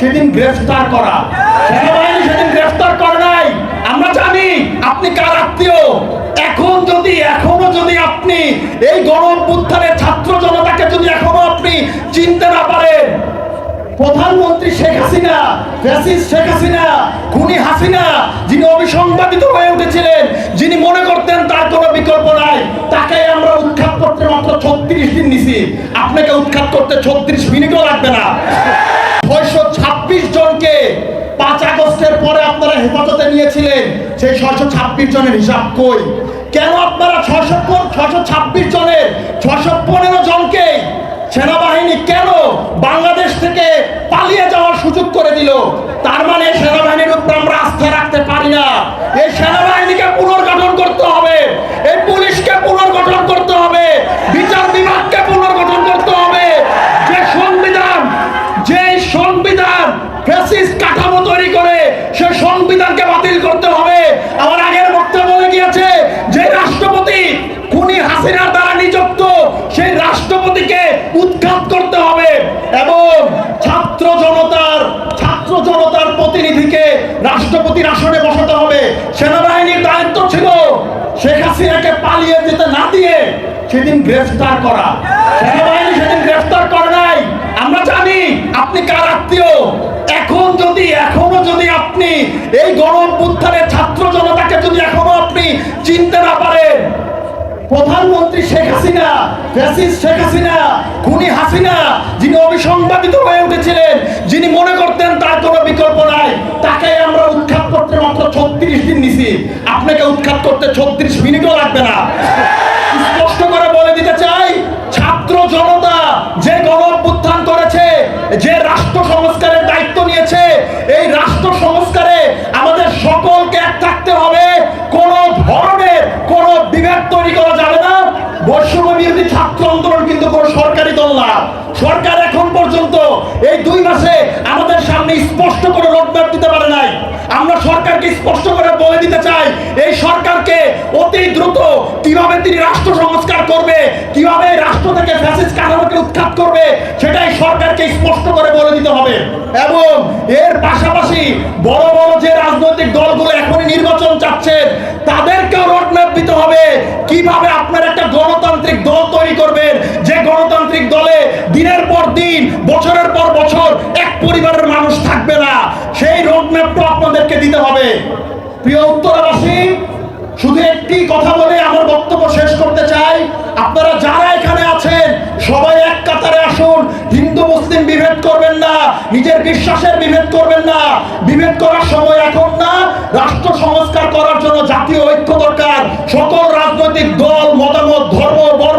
সেদিন গ্রেফতার করা। সেনাবাহিনী সেদিন গ্রেফতার করে নাই। আমরা জানি আপনি কার আত্মীয়। এখন যদি, এখনও যদি আপনি এই গণ অভ্যুত্থানের ছাত্র জনতাকে যদি এখনও আপনি চিনতে না পারেন, প্রধানমন্ত্রী শেখ হাসিনা, ফ্যাসিস্ট শেখ হাসিনা, খুনি হাসিনা, যিনি অবিসংবাদিত হয়ে উঠেছিলেন, যিনি মনে করতেন তার কোনো বিকল্প নাই তাকে আমরা উৎখাত করতে মাত্র ছত্রিশ দিন নিছি। আপনাকে উৎখাত করতে ছত্রিশ মিনিটও লাগবে না। ছয়শো ছাব্বিশ জনকে পাঁচ আগস্টের পরে আপনারা হেফাজতে নিয়েছিলেন। সেই ছয়শো ছাব্বিশ জনের হিসাব কই? কেন আপনারা ছয়শো ছয়শো ছাব্বিশ জনের ছয়শো পনেরো জনকে সেনাবাহিনী কেন বাংলাদেশ থেকে পালিয়ে যাওয়ার সুযোগ করে দিল? তার মানে সেনাবাহিনীর উপর আমরা আস্থা রাখতে পারি না। এই সেনাবাহিনীকে পুনর্গঠন করতে হবে এই পুলিশকে পুনর্গঠন করতে হবে বিচার বিভাগকে পুনর্গঠন করতে হবে যে সংবিধান যে ফ্যাসিস্ট কাঠামো তৈরি করে সে সংবিধানকে বাতিল করতে হবে। আমার আগের বক্তব্য বলে গিয়েছে যে রাষ্ট্রপতি খুনি হাসিনার দ্বারা নিযুক্ত, সেই রাষ্ট্রপতিকে উৎখাত করতে হবে এবং ছাত্র জনতার ছাত্র জনতার প্রতিনিধিকে রাষ্ট্রপতির আসনে বসাতে হবে। সেনাবাহিনীর দায়িত্ব ছিল শেখ হাসিনাকে পালিয়ে যেতে না দিয়ে সেদিন গ্রেফতার করা সেনাবাহিনী সেদিন গ্রেফতার করে নাই আমরা জানি আপনি কার আত্মীয়? এখন যদি, এখনও যদি আপনি এই গণ অভ্যুত্থানের ছাত্র জনতাকে যদি এখনও আপনি চিনতে না পারেন, প্রধানমন্ত্রী শেখ হাসিনা, ফ্যাসিস্ট শেখ হাসিনা, খুনি হাসিনা, যিনি অবিসংবাদিত হয়ে উঠেছিলেন, যিনি মনে করতেন তার কোনো বিকল্প নাই, তাকে আমরা উৎখাত করতে মাত্র ছত্রিশ দিন নিছি। আপনাকে উৎখাত করতে ছত্রিশ মিনিটও লাগবে না। যে রাষ্ট্র সংস্কারের দায়িত্ব নিয়েছে, এই রাষ্ট্র সংস্কারে আমাদের সকলকে এক থাকতে হবে। কোন ধরনের কোন বিভেদ তৈরি করা যাবে না। বৈষম্য বিরোধী ছাত্র আন্দোলন কিন্তু কোন সরকারি দল না। সরকার এই দুই মাসে আমাদের সামনে স্পষ্ট করে রোডম্যাপ দিতে পারে নাই। আমরা সরকারকে স্পষ্ট করে বলে দিতে চাই, এই সরকারকে অতি দ্রুত কীভাবে তিনি রাষ্ট্র সংস্কার করবে, কীভাবে রাষ্ট্র থেকে ফ্যাসিস্ট কাঠামোকে উৎখাত করবে, সেটাই সরকারকে স্পষ্ট করে বলে দিতে হবে। এবং এর পাশাপাশি বড় বড় যে রাজনৈতিক দলগুলো এখনই নির্বাচন চাচ্ছে, তাদেরকেও রোডম্যাপ দিতে হবে কীভাবে আপনার একটা গণতান্ত্রিক দল তৈরি করবেন যে গণতান্ত্রিক দলে দিনের পর দিন, বছরের পর বছর এক পরিবারের মানুষ থাকবে না। সেই রোডম্যাপটা আপনাদেরকে দিতে হবে। প্রিয় উত্তরাবাসী, শুধু একটি কথা বলে আমার বক্তব্য শেষ করতে চাই। আপনারা যারা এখানে আছেন, সবাই এক কাতারে আসুন। হিন্দু, মুসলিম বিভেদ করবেন না, নিজের বিশ্বাসের বিভেদ করবেন না। বিভেদ করার সময় এখন না, রাষ্ট্র সংস্কার করার জন্য জাতীয় ঐক্য দরকার। সকল রাজনৈতিক দল, মতামত, ধর্ম, বর্ণ